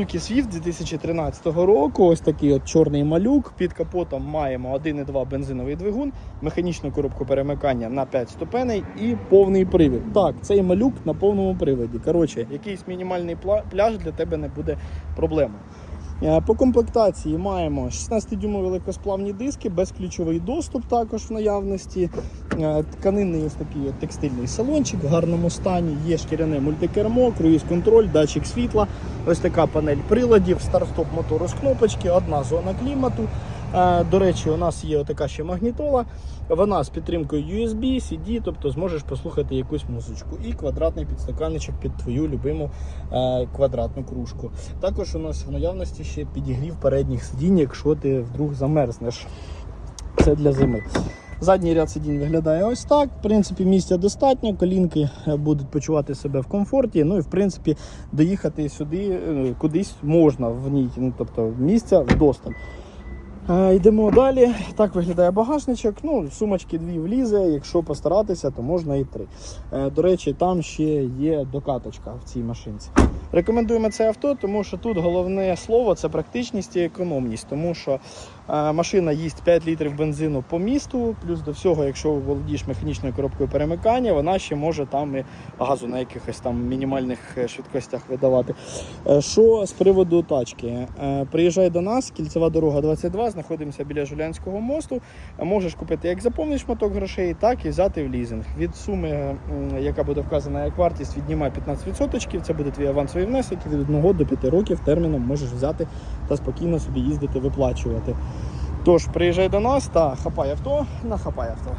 Suzuki Swift 2013 року. Ось такий от чорний малюк. Під капотом маємо 1,2 бензиновий двигун, механічну коробку перемикання на 5 ступеней і повний привід. Так, цей малюк на повному приводі. Коротше, якийсь мінімальний пляж для тебе не буде проблемою. Е, По комплектації маємо 16-дюймові легкосплавні диски, безключовий доступ також в наявності. Е, Тканинний ось такий от текстильний салончик в гарному стані. Є шкіряне мультикермо, круїз-контроль, датчик світла, ось така панель приладів, старт-стоп мотору з кнопочки, одна зона клімату. Е, До речі, у нас є така ще магнітола. Вона з підтримкою USB, CD, тобто зможеш послухати якусь музичку. І квадратний підстаканничок під твою любиму е, квадратну кружку. Також у нас в наявності ще підігрів передніх сидінь, якщо ти вдруг замерзнеш. Це для зими. Задній ряд сидінь виглядає ось так. В принципі, місця достатньо, колінки е, будуть почувати себе в комфорті. Ну і в принципі доїхати сюди кудись можна в ній. Ну, тобто місця вдосталь. Е, Йдемо далі. Так виглядає багажничок. Ну, сумочки дві влізе. Якщо постаратися, то можна і три. Е, До речі, там ще є докаточка в цій машинці. Рекомендуємо це авто, тому що тут головне слово це практичність і економність, тому що машина їсть 5 літрів бензину по місту. Плюс до всього, якщо володієш механічною коробкою перемикання, вона ще може там і газу на якихось там мінімальних е, швидкостях видавати. Е, Що з приводу тачки? Е, Приїжджай до нас, кільцева дорога 22, знаходимося біля Жулянського мосту. Можеш купити як за шматок грошей, так і взяти в лізинг. Від суми, яка буде вказана як вартість, віднімай 15%. Це буде твій авансовий внесок від 1 до 5 років терміном можеш взяти та спокійно собі їздити, виплачувати. Тож приїжджай до нас та хапай авто на хапай авто.